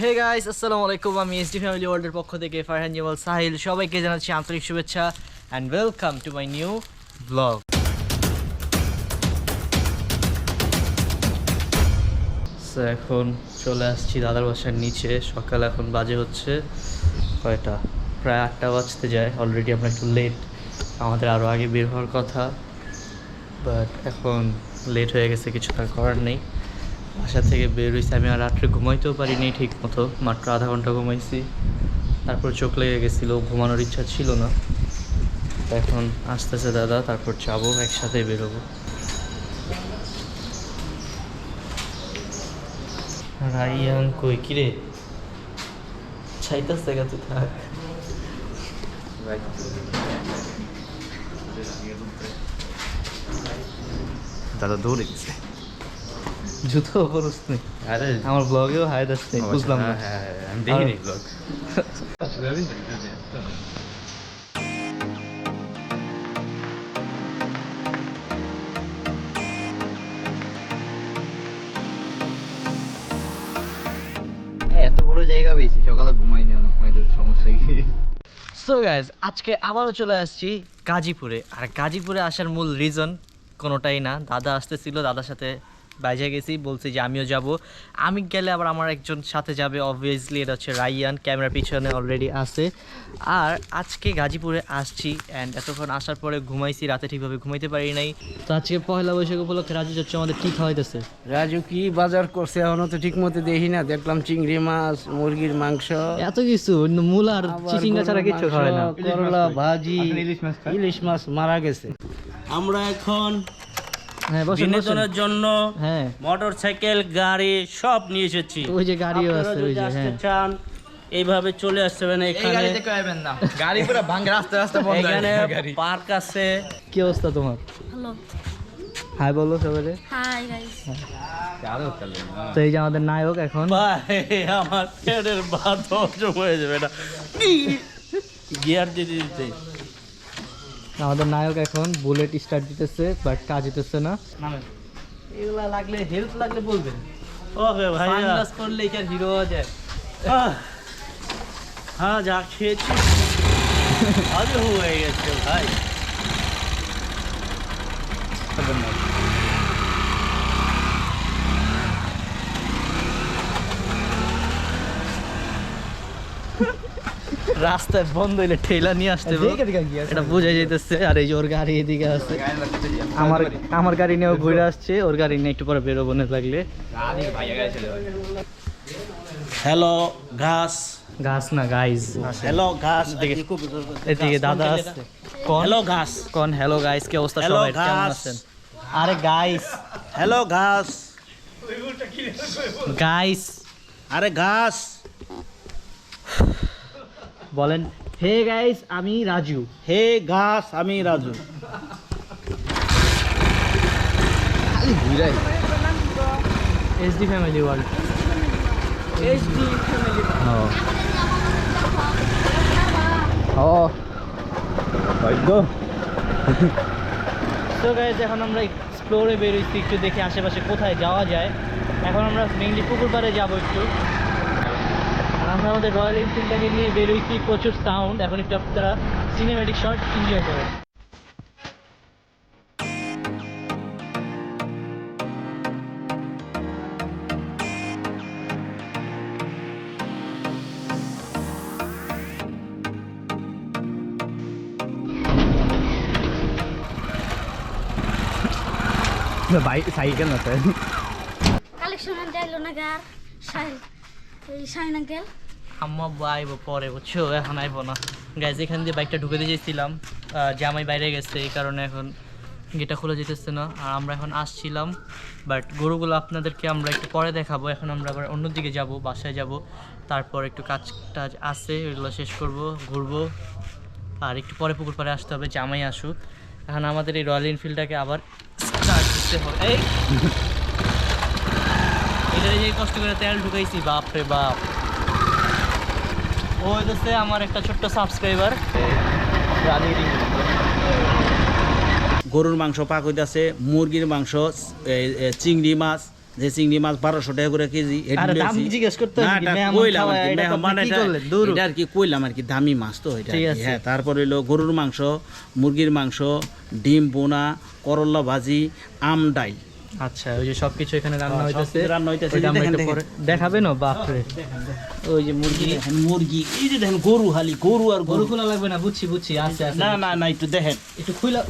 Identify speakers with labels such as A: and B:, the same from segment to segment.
A: Hey guys আসসালামু আলাইকুম আমি এসডি ফ্যামিলি ওয়ার্ল্ডের পক্ষ থেকে ফারহান জামাল সাহিল সবাইকে জানাচ্ছি আন্তরিক শুভেচ্ছা and welcome to my new blog এখন চলে আসছি দাদার বাসার নিচে। সকাল এখন বাজে হচ্ছে কয়টা? প্রায় আটটা বাজতে যায়। অলরেডি আমরা একটু লেট আমাদের আরও আগে বের হওয়ার কথা। বাট এখন লেট হয়ে গেছে, কিছু তার করার নেই। বাসা থেকে বের হয়েছি আমি আর রাত্রে ঘুমাইতেও পারিনি ঠিক মতো মাত্র আধা ঘণ্টা ঘুমাইছি। তারপর চোখ লেগে গেছিল, ঘুমানোর ইচ্ছা ছিল না। এখন আসতেছে দাদা, তারপর যাব, একসাথে বেরোবো। রাইয়ান কই? কিরে ছাইতাস দেখা তুই থাক।
B: দাদা দৌড়ে গেছে।
A: জুতো পরস
B: আরে।
A: আমার ব্লগেও আসছে বুঝলাম না।
B: হ্যাঁ হ্যাঁ আমি দেখিনি ব্লগ
C: এত বড় জায়গা পেয়েছি সকালে ঘুমাইনি না সমস্যা কি?
A: সো গাইজ আজকে আবারও চলে আসছি গাজীপুরে। আর গাজীপুরে আসার মূল রিজন কোনোটাই না। দাদা আসতেছিল দাদার সাথে বাইজে গেছি বলছি যে আমিও যাব। আমি গেলে আবার আমার একজন সাথে যাবে অবভিয়াসলি এটা হচ্ছে রাইয়ান ক্যামেরার পিছনে অলরেডি আছে। আর আজকে গাজীপুরে আসছি অ্যান্ড এতক্ষণ আসার পরে ঘুমাইছি রাতে ঠিকভাবে ঘুমাইতে পারি নাই। তো আজকে পয়লা বৈশাখ উপলক্ষে রাজু যাচ্ছে আমাদের কি খাওয়াইতেছে?
C: রাজু কি বাজার করছে এখনও তো ঠিক মতো দেখি না দেখলাম চিংড়ি মাছ মুরগির মাংস।
A: এত কিছু মূল আর চিচিঙ্গা ছাড়া
C: কিছু
A: কিচ্ছু খাওয়ায় না।
C: করলা ভাজি
B: ইলিশ মাছ
C: ইলিশ মাছ মারা গেছে।
D: আমরা এখন বিনোদনের জন্য
A: হ্যাঁ।
D: মোটর সাইকেল গাড়ি সব নিয়ে এসেছি।
A: ওই যে গাড়িও আছে ওই যে হ্যাঁ।
D: চান এইভাবে চলে আসতে পারেন এখানে
C: গাড়ি পুরো ভাঙ্গে রাস্তা রাস্তা
D: এখানে পার্ক আছে।
A: কি অবস্থা তোমার?
E: হ্যালো
A: হাই বলো সবাই
E: হাই গাইস।
A: তো এই যে আমাদের নায়ক এখন।
D: ভাই আমার পেটের ভাত হজম হয়ে যাবে এটা গিয়ার দিতে দিতে।
A: আমাদের নায়ক এখন বুলেট স্টার্ট দিতেছে বাট কাজ দিতেছে না। এগুলা লাগলে হেল্প লাগলে বলবেন।
D: ওকে ভাই
A: সানগ্লাস করলে কি আর হিরো হওয়া যায়?
D: হ্যাঁ যা খেয়েছি। আজ হয়ে গেছে ভাই।
A: রাস্তায় বন্ধ হইলে ঠেলা নিয়ে আসতে এটা বোঝা যাইতেছে। আর এই যে ওর গাড়ি এদিকে আছে। আমার আমার গাড়ি নিয়েও ঘুরে আসছে। ওর গাড়ি নিয়ে একটু পরে বেরোবো না লাগলে।
D: হ্যালো ঘাস।
A: ঘাস না গাইজ
D: হ্যালো ঘাস।
A: এদিকে দাদা আছে। কোন?
D: হ্যালো ঘাস।
A: কোন? হ্যালো গাইস কি অবস্থা সবাই? কেমন আছেন? আরে গাইস
D: হ্যালো ঘাস।
A: গাইস
D: আরে ঘাস।
A: বলেন হে গাইস আমি রাজু।
D: হে ঘাস আমি Raju.
A: SD family world SD family ও।
B: ভাগ্য।
A: তো গাইস এখন আমরা এক্সপ্লোরে বেরোইছি একটু দেখে আশেপাশে কোথায় যাওয়া যায়। এখন আমরা মেইনলি পুকুর পাড়ে যাব একটু। আমরা আমাদের রয়্যাল এনফিল্ডটাকে নিয়ে বেরোইছি প্রচুর সাউন্ড এখন একটু আপনারা সিনেমেটিক শট এনজয় করেন।
B: বাইক সাইকেল না স্যার।
E: কালেকশন আনতে আইলো না গার এই শাইন আঙ্কেল
A: আম্মা আব্বা আইবো পরে বুঝছ? এখন আইবো না। গাইজ এখান দিয়ে বাইকটা ঢুকে দিয়ে যেছিলাম জামাই বাইরে গেছে এই কারণে এখন গেটটা খোলা যেতেছে না। আর আমরা এখন আসছিলাম বাট গরুগুলো আপনাদেরকে আমরা একটু পরে দেখাবো। এখন আমরা আবার অন্যদিকে যাব বাসায় যাব। তারপর একটু কাজ টাজ আছে ওইগুলো শেষ করব ঘুরবো। আর একটু পরে পুকুর পাড়ে আসতে হবে জামাই আসুক। এখন আমাদের এই রয়্যাল এনফিল্ডটাকে আবার স্টার্ট দিতে হবে। এই! এটা যে কষ্ট করে তেল ঢুকাইছি বাপ রে বাপ। ও হচ্ছে আমার একটা ছোট্ট সাবস্ক্রাইবার
D: গরুর মাংস পাক হইতাছে মুরগির মাংস চিংড়ি মাছ যে চিংড়ি মাছ বারোশো টাকা করে কেজি এটি
A: আরে কি?
D: কইলাম আর কি, দামি মাছ তো
A: ঠিক আছে।
D: হ্যাঁ তারপর হইল গরুর মাংস মুরগির মাংস ডিম বোনা করল্লা ভাজি আম ডাইল।
A: আচ্ছা ওই যে সবকিছু এখানে রান্না
D: হ্যাঁ,
A: হইতেছে।
D: রান্না হইতেছে,
A: ওইটা আমরা একটু পরে দেখাবে না বাপরে ওই যে মুরগি
D: দেখেন মুরগি এই যে দেখেন গরু গরু আর
A: গরু। খোলা লাগবে না বুঝছি বুঝছি আছে আছে।
D: না না না একটু দেখেন।
A: একটু খুইলা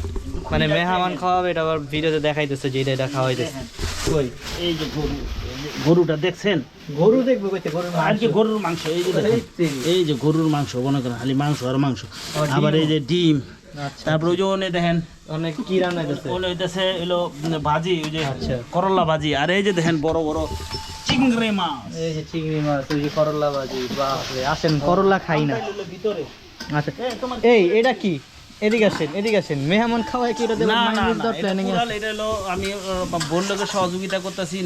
A: মানে মেহমান খাওয়াবে এটা আবার ভিডিওতে দেখাইতেছে যে এটা এটা খাওয়াইতেছে
D: কই এই যে গরু গরুটা দেখছেন?
A: গরু দেখব কইতে গরুর
D: আর কি গরুর মাংস এই যে এই যে। গরুর মাংস মনে করেন খালি মাংস আর মাংস। আবার এই যে ডিম তারপরে ওই যে ওনে দেখেন
A: অনেক কি রান্না হইতেছে
D: ওনে হইতেছে ভাজি ওই যে
A: আচ্ছা।
D: করলা ভাজি। আর এই যে দেখেন বড় বড় চিংড়ি মাছ।
A: এই যে চিংড়ি মাছ ওই যে করলা ভাজি বাপরে আসেন করলা খাই না।
D: ভিতরে।
A: আচ্ছা এই এটা কি? এদিকে আসেন এদিকে আসেন। মেহমান খাওয়ায় কি এটা
D: না না
A: প্ল্যানিং
D: এটা হলো আমি বন্ধুকে সহযোগিতা করতেছি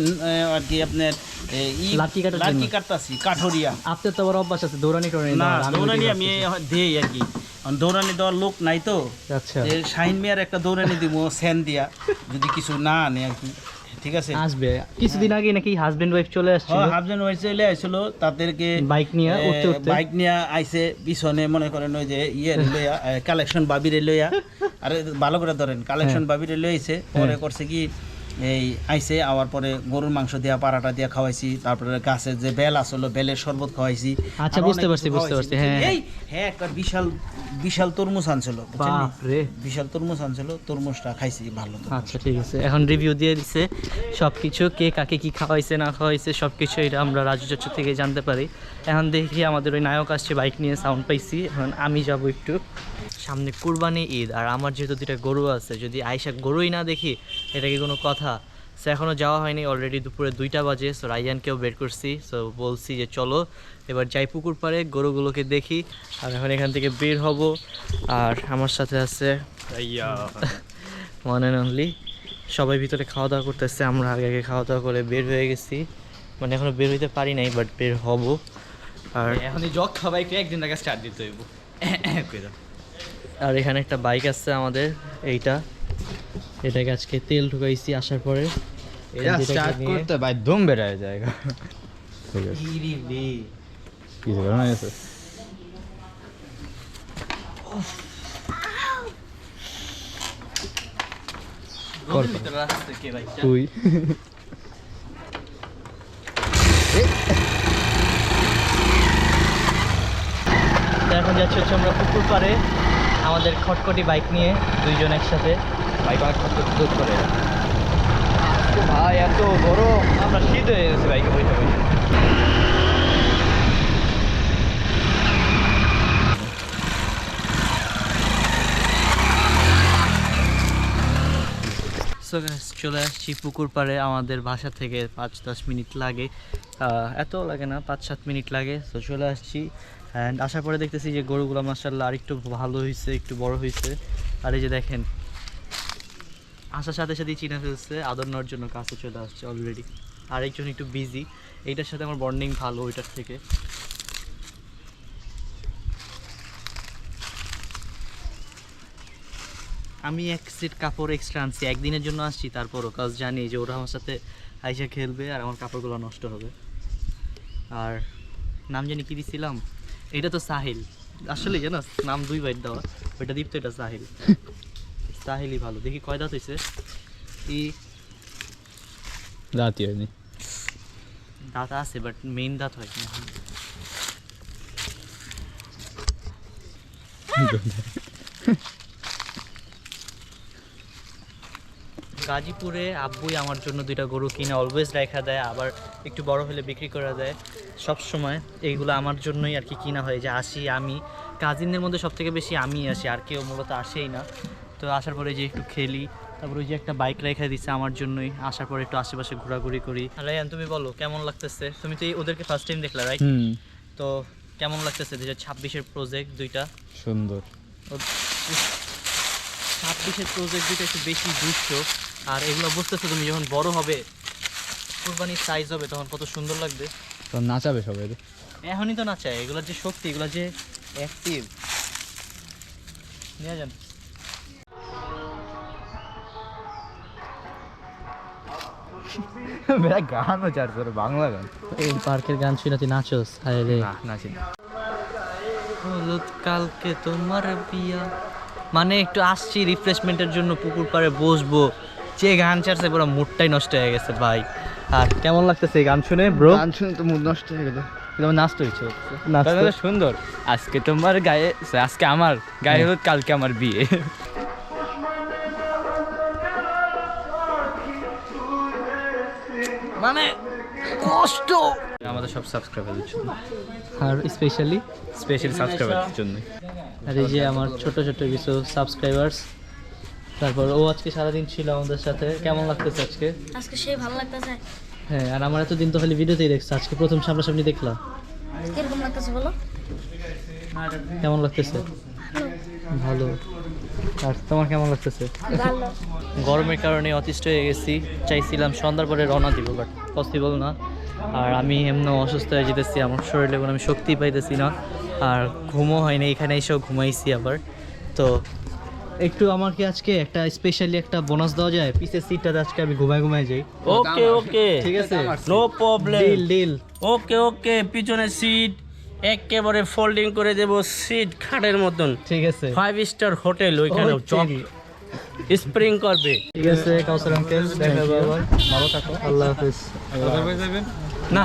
D: আর কি আপনার এ, ই
A: লাঠি কাটার
D: লাঠি কাটতাছি কাঠরিয়া।
A: আপনার তো আবার অভ্যাস আছে দৌড়ানি
D: না দৌড়ানি আমি দেই আর কি। দৌড়ানি দেওয়ার লোক নাই তো।
A: আচ্ছা।
D: যে শাহিন মিয়ার একটা দৌড়ানি দিব সেন দিয়া যদি কিছু না আনে আর কি। ঠিক আছে?
A: আসবে। কিছুদিন আগে নাকি হাজবেন্ড ওয়াইফ চলে আসছিল।
D: হাফজেন ওয়াইস চলে আইছিল তাদেরকে
A: বাইক নিয়ে উঠতে উঠতে।
D: বাইক নিয়ে আইছে পিছনে মনে করেন ওই যে ইয়ে লইয়া কালেকশন বাবিরে লইয়া। আরে ভালো করে ধরেন কালেকশন
A: হ্যাঁ।
D: বাবিরে লইছে। পরে করছে কি এই আইসে আওয়ার পরে গরুর মাংস দিয়া পাড়াটা দিয়া খাওয়াইছি তারপরে গাছের যে বেল আসলো বেলের শরবত খাওয়াইছি।
A: আচ্ছা, বুঝতে পারছি, বুঝতে পারছি, হ্যাঁ।
D: এই হ্যাঁ একটা বিশাল বিশাল তরমুজ আনছিল বিশাল তরমুজ আনছিল তরমুজটা খাইছি ভালো তো।
A: আচ্ছা ঠিক আছে। এখন রিভিউ দিয়ে দিছে সব কিছু কে কাকে কি খাওয়াইছে না খাওয়াইছে সব কিছু এটা আমরা রাজু চাচু থেকে জানতে পারি। এখন দেখি আমাদের ওই নায়ক আসছে বাইক নিয়ে সাউন্ড পাইছি। এখন আমি যাব একটু। সামনে কুরবানি ঈদ আর আমার যেহেতু দুটা গরু আছে যদি আইসা গরুই না দেখি এটা কি কোনো কথা? সো এখনও যাওয়া হয়নি অলরেডি দুপুরে দুইটা বাজে সো রাইয়ানকেও বের করছি সো বলছি যে চলো এবার যাই পুকুর পাড়ে গরুগুলোকে দেখি আর এখন এখান থেকে বের হব আর আমার সাথে আছে ওয়ান অ্যান্ড অনলি সবাই ভিতরে খাওয়া দাওয়া করতেছে আমরা আগে আগে খাওয়া দাওয়া করে বের হয়ে গেছি মানে এখনও বের হইতে পারি নাই বাট বের হব আর
B: এখন এই জগ খাবাই একদিন আগে স্টার্ট দিতে হইব।
A: আর এখানে একটা বাইক আছে আমাদের এইটা। এটাকে আজকে তেল ঢুকাইছি আসার পরে।
B: করতে ভাই বেড়ায় জায়গা কিছু তুই।
A: এখন যাচ্ছি হচ্ছে আমরা পুকুর পাড়ে। আমাদের খটখটি বাইক নিয়ে দুইজন একসাথে
B: বাইক অনেক কষ্ট দুধ করে। ভাই এত গরম।
A: আমরা শীত হয়ে বাইকে So guys, চলে আসছি পুকুর পাড়ে। আমাদের বাসা থেকে পাঁচ দশ মিনিট লাগে। এত লাগে না পাঁচ সাত মিনিট লাগে। তো চলে আসছি। অ্যান্ড আসার পরে দেখতেছি যে গরুগুলো মাসাল্লাহ আর একটু ভালো হয়েছে একটু বড় হয়েছে আর এই যে দেখেন, আসার সাথে সাথেই চিনে ফেলছে, আদর নেওয়ার জন্য কাছে চলে আসছে অলরেডি আরেকজন একটু বিজি এইটার সাথে আমার বন্ডিং ভালো ওইটার থেকে। আমি এক সেট কাপড় এক্সট্রা আনছি, একদিনের জন্য আসছি, তারপরও কাজ জানি যে ওরা আমার সাথে আইসা খেলবে আর আমার কাপড়গুলো নষ্ট হবে। আর নাম জানি কি দিছিলাম? এটা তো সাহিল। আসলে জানো নাম দুই বাইট দেওয়া ওইটা দীপ্ত এটা সাহিল। সাহিলই ভালো। দেখি কয় দাঁত হয়েছে এই
B: রাতি হয়নি।
A: দাঁত আছে বাট মেইন দাঁত হয় গাজীপুরে আব্বুই আমার জন্য দুইটা গরু কিনে অলওয়েজ রেখা দেয় আবার একটু বড় হলে বিক্রি করে দেয়। সব সময় এইগুলো আমার জন্যই আর কি কিনা হয় যে আসি আমি কাজিনদের মধ্যে সব থেকে বেশি আমি আসি আর কেউ মূলত আসেই না। তো আসার পরে যে একটু খেলি তারপরে ওই যে একটা বাইক রেখে দিচ্ছে আমার জন্যই আসার পরে একটু আশেপাশে ঘোরাঘুরি করি। রায়ান তুমি বলো কেমন লাগতেছে? তুমি তো ওদেরকে ফার্স্ট টাইম দেখলা রাইট তো কেমন লাগতেছে দু হাজার ছাব্বিশের প্রজেক্ট দুইটা?
B: সুন্দর।
A: ছাব্বিশের প্রজেক্ট দুইটা একটু বেশি দুষ্ট। আর এগুলো বুঝতেছো তুমি যখন বড় হবে কুরবানির সাইজ হবে তখন কত সুন্দর লাগবে।
B: তো নাচাবে সবাই
A: এখনই তো না চাই এগুলোর যে শক্তি এগুলো যে অ্যাক্টিভ নিয়ে যান।
B: মেয়েরা গানও চারছে ওরা বাংলা গান।
A: এই পার্কের গান শুনে তুই নাচোস হায় রে।
B: নাচি
A: হলুদ কালকে তোমার বিয়া। মানে একটু আসছি রিফ্রেশমেন্টের জন্য পুকুর পাড়ে বসবো। যে গান ছাড়ছে পুরো মুডটাই নষ্ট হয়ে গেছে ভাই। আর কেমন লাগতেছে এই গান শুনে ব্রো
C: গান শুনে তো মুড নষ্ট হয়ে গেল।
B: ইচ্ছে হচ্ছে
A: নাচতে?
B: তাহলে সুন্দর। আজকে তোমার গায়ে আজকে আমার গায়ে হলুদ কালকে আমার বিয়ে।
A: মানে কষ্ট।
B: আমাদের সব সাবস্ক্রাইবারের জন্য।
A: আর স্পেশালি
B: স্পেশাল সাবস্ক্রাইবারের জন্য।
A: আর এই যে আমার ছোট ছোট কিছু সাবস্ক্রাইবার্স তারপর ও আজকে সারাদিন ছিল আমাদের সাথে। কেমন লাগতেছে আজকে?
E: আজকে সেই ভালো লাগতেছে।
A: হ্যাঁ আর আমার এতদিন তো খালি ভিডিওতেই দেখছে আজকে প্রথম সামনাসামনি দেখলাম।
E: কীরকম লাগতেছে বলো?
A: কেমন লাগতেছে? ভালো। আর তোমার কেমন লাগতেছে?
E: ভালো।
A: গরমের কারণে অতিষ্ঠ হয়ে গেছি চাইছিলাম সন্ধ্যার পরে রওনা দিব বাট পসিবল না। আর আমি এমনি অসুস্থ হয়ে যেতেছি আমার শরীরে কোনো আমি শক্তি পাইতেছি না। আর ঘুমও হয়নি এখানে এসেও ঘুমাইছি আবার। তো একটু আমাকে আজকে একটা স্পেশালি একটা বোনাস দেওয়া যায়। পিসের সিটটাতে আজকে আমি ঘুমায় ঘুমায় যাই।
D: ওকে ওকে
A: ঠিক আছে?
D: No problem
A: deal deal
D: okay okay পিছনে সিট একেবারে ফোল্ডিং করে দেব সিট খাটের মতন।
A: ঠিক আছে।
D: ফাইভ স্টার হোটেল ওইখানে
A: ওই
D: চক। স্প্রিং করবে।
A: ঠিক আছে কাউসার আঙ্কেল দেখা হবে আবার। ভালো থাকো। আল্লাহ হাফিজ।
B: যাবেন
D: না।